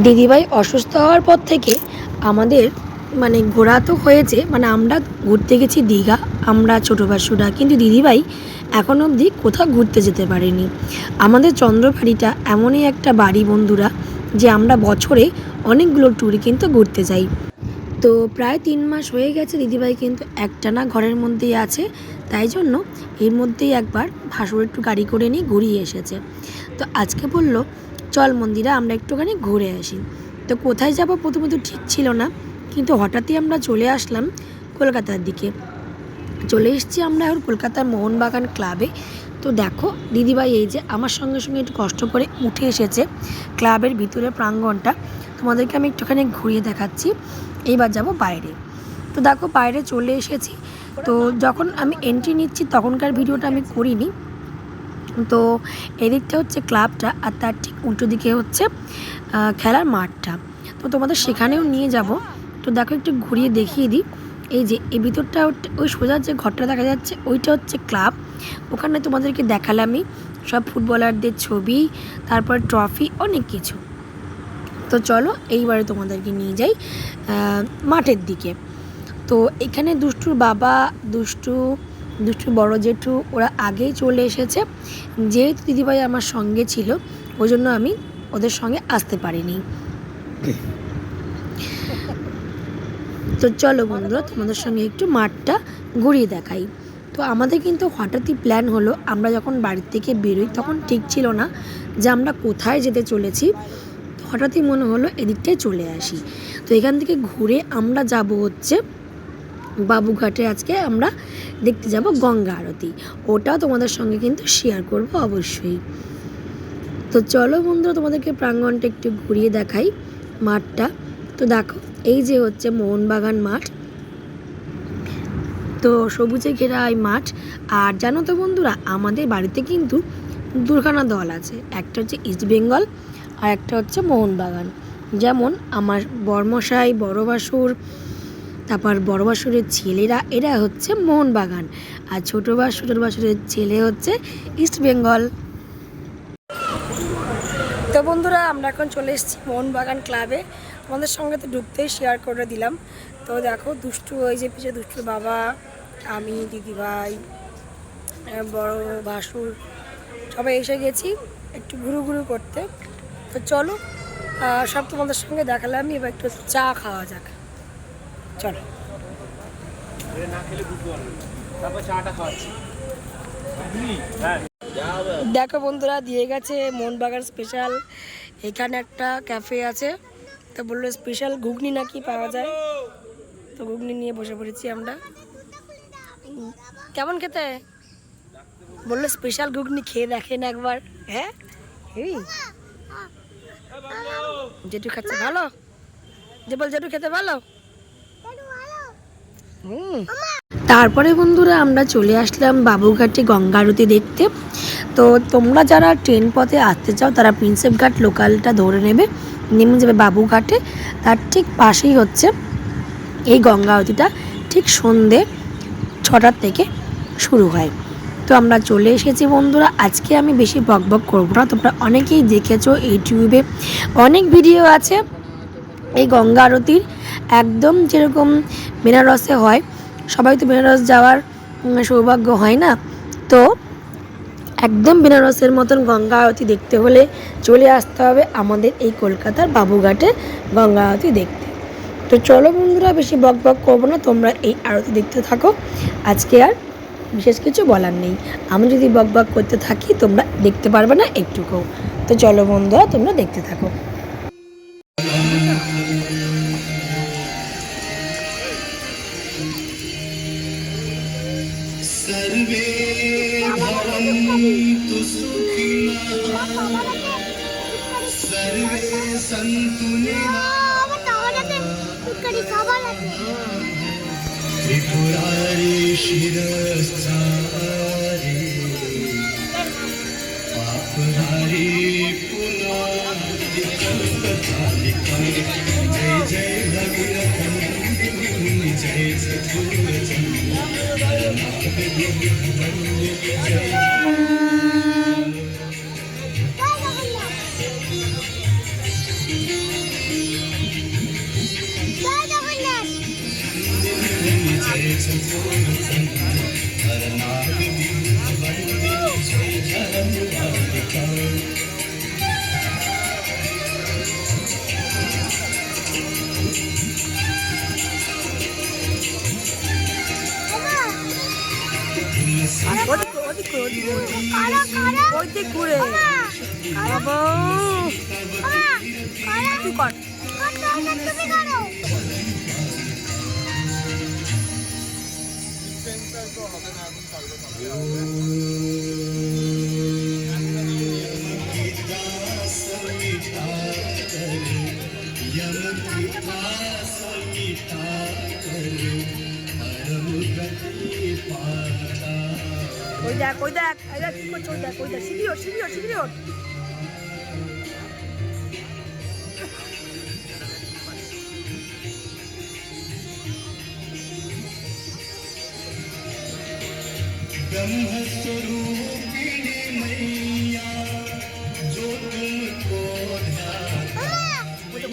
দিদিভাই অসুস্থ হওয়ার পর থেকে আমাদের মানে ঘোরা তো হয়েছে মানে আমরা ঘুরতে গেছি দীঘা, আমরা ছোটো বাসুরা, কিন্তু দিদিভাই এখন অবধি কোথাও ঘুরতে যেতে পারেনি। আমাদের চন্দ্রবাড়িটা এমনই একটা বাড়ি বন্ধুরা, যে আমরা বছরে অনেকগুলো ট্যুরে কিন্তু ঘুরতে যাই। তো প্রায় তিন মাস হয়ে গেছে দিদিভাই কিন্তু একটানা ঘরের মধ্যেই আছে, তাই জন্য এর মধ্যেই একবার ভাসুর একটু গাড়ি করে নিয়ে ঘুরিয়ে এসেছে। তো আজকে বলল চল মন্দিরে, আমরা একটুখানি ঘুরে আসি। তো কোথায় যাব প্রথমে তো ঠিক ছিল না, কিন্তু হঠাৎই আমরা চলে আসলাম কলকাতার দিকে। চলে এসেছি আমরা এখন কলকাতার মোহনবাগান ক্লাবে তো দেখো, দিদিভাই এই যে আমার সঙ্গে সঙ্গে একটু কষ্ট করে উঠে এসেছে ক্লাবের ভিতরে প্রাঙ্গণটা তোমাদেরকে আমি একটুখানি ঘুরিয়ে দেখাচ্ছি। এইবার যাব বাইরে। তো দেখো, বাইরে চলে এসেছি। তো যখন আমি এন্ট্রি নিচ্ছি, তখনকার ভিডিওটা আমি করিনি। তো এদিকটা হচ্ছে ক্লাবটা আর তার ঠিক উল্টো দিকে হচ্ছে খেলার মাঠটা। তো তোমাদের সেখানেও নিয়ে যাব। তো দেখো একটু ঘুরিয়ে দেখিয়ে দিই। এই যে, এই ভিতরটা ওই সোজা যে ঘরটা দেখা যাচ্ছে, ওইটা হচ্ছে ক্লাব। ওখানে তোমাদেরকে দেখালামই সব ফুটবলারদের ছবি, তারপর ট্রফি, অনেক কিছু। তো চলো, এইবারে তোমাদেরকে নিয়ে যাই মাঠের দিকে। তো এখানে দুষ্টুর বাবা, দুষ্টু দুষ্টু বড় জেঠু ওরা আগেই চলে এসেছে। যেহেতু দিদিভাই আমার সঙ্গে ছিল, ওই জন্য আমি ওদের সঙ্গে আসতে পারিনি। তো চলো বন্ধুরা, তোমাদের সঙ্গে একটু মাঠটা ঘুরিয়ে দেখাই। তো আমাদের কিন্তু হঠাৎই প্ল্যান হলো, আমরা যখন বাড়ির থেকে বেরোই তখন ঠিক ছিল না যে আমরা কোথায় যেতে চলেছি। হঠাৎই মনে হলো এদিকটায় চলে আসি। তো এখান থেকে ঘুরে আমরা যাব হচ্ছে বাবুঘাটে আজকে আমরা দেখতে যাব গঙ্গা আরতি। ওটাও তোমাদের সঙ্গে কিন্তু শেয়ার করব অবশ্যই। তো চলো বন্ধুরা, তোমাদেরকে প্রাঙ্গণটা একটু ঘুরিয়ে দেখাই মাঠটা। তো দেখো, এই যে হচ্ছে মোহনবাগান মাঠ। তো সবুজে ঘেরা এই মাঠ। আর জানো তো বন্ধুরা, আমাদের বাড়িতে কিন্তু দুর্খানা দল আছে। একটা হচ্ছে ইস্ট বেঙ্গল আর একটা হচ্ছে মোহনবাগান। যেমন আমার বর্মশাই বড় বাসুর তারপর বড় বাসুরের ছেলেরা, এরা হচ্ছে মোহনবাগান। আর ছোটো বাসুরের বাসুরের ছেলে হচ্ছে ইস্ট বেঙ্গল। তো বন্ধুরা, আমরা এখন চলে এসেছি মোহনবাগান ক্লাবে। আমাদের সঙ্গে তো ঢুকতেই শেয়ার করে দিলাম। তো দেখো, দুষ্টু ওই যে পিছিয়ে দুষ্টুর বাবা, আমি, দিদিভাই বড় ভাসুর সবাই এসে গেছি একটু ঘুরু ঘুরু করতে। তো চলো সব তোমাদের সঙ্গে দেখালাম। এবার একটু চা খাওয়া যাক। চলো। দেখো বন্ধুরা, দিয়ে গেছে মোহনবাগান স্পেশাল এখানে একটা ক্যাফে আছে। তো বলল স্পেশাল ঘুগনি নাকি পাওয়া যায়? তো ঘুগনি নিয়ে বসে পড়েছি আমরা। কেমন খেতে? বলল স্পেশাল ঘুগনি খেয়ে দেখেন একবার। হ্যাঁ? জেঠু খাচ্ছে, ভালো? যে বল, জেঠু খেতে ভালো? তারপরে বন্ধুরা আমরা চলে আসলাম বাবুঘাটে গঙ্গা আরতি দেখতে। তো তোমরা যারা ট্রেন পথে আসতে চাও, তারা প্রিন্সেপ ঘাট লোকালটা ধরে নেবে। নেমে যাবে বাবুঘাটে তার ঠিক পাশেই হচ্ছে এই গঙ্গা আরতিটা। ঠিক সন্ধে ছটার থেকে শুরু হয়। তো আমরা চলে এসেছি বন্ধুরা। আজকে আমি বেশি বক বক করব না। তোমরা অনেকেই দেখেছ ইউটিউবে। অনেক ভিডিও আছে। এই গঙ্গা আরতির একদম যেরকম বেনারসে হয়। সবাই তো বেনারস যাওয়ার সৌভাগ্য হয় না। তো একদম বেনারসের মতন গঙ্গা আরতি দেখতে হলে চলে আসতে হবে আমাদের এই কলকাতার বাবুঘাটে গঙ্গা আরতি দেখতে। তো চলো বন্ধুরা, বেশি বক বক করব না, তোমরা এই আরতি দেখতে থাকো। আজকে আর বিশেষ কিছু বলার নেই। আমি যদি বক বক করতে থাকি, তোমরা দেখতে পারবে না একটুকুও। তো চলো বন্ধুরা, তোমরা দেখতে থাকো। सर्वे सन्तु त्रिपुरारी शिरस्तारे पापहारी पुन्हा जय जय भगीरथ जय सचुर जय ওদিক ওদিক ওদিক ঘুরে বাবা তুই কর ওই দেখ ওই দেখ এই দেখ কি করছে ওই দেখ ওই দেখ সিঁড়ি ওঠ সিঁড়ি ওঠ সিঁড়ি ওঠ ब्रह्मस्वरूपिणी मैया जो तुमको ध्यान ওই তো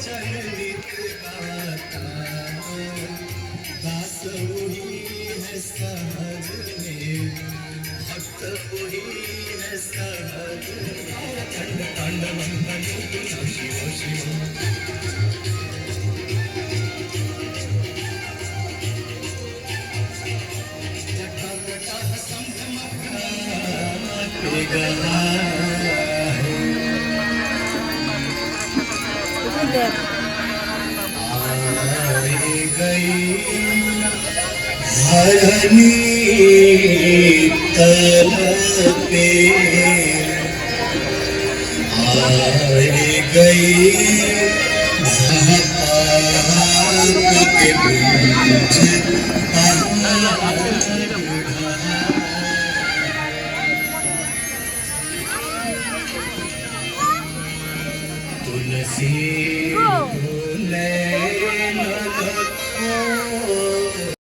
जल निकलता बात वही है समझ में भक्त वही है समझ खंड खंड मंडल शिव शिव Yeah. गई तल पे आए गई के बीच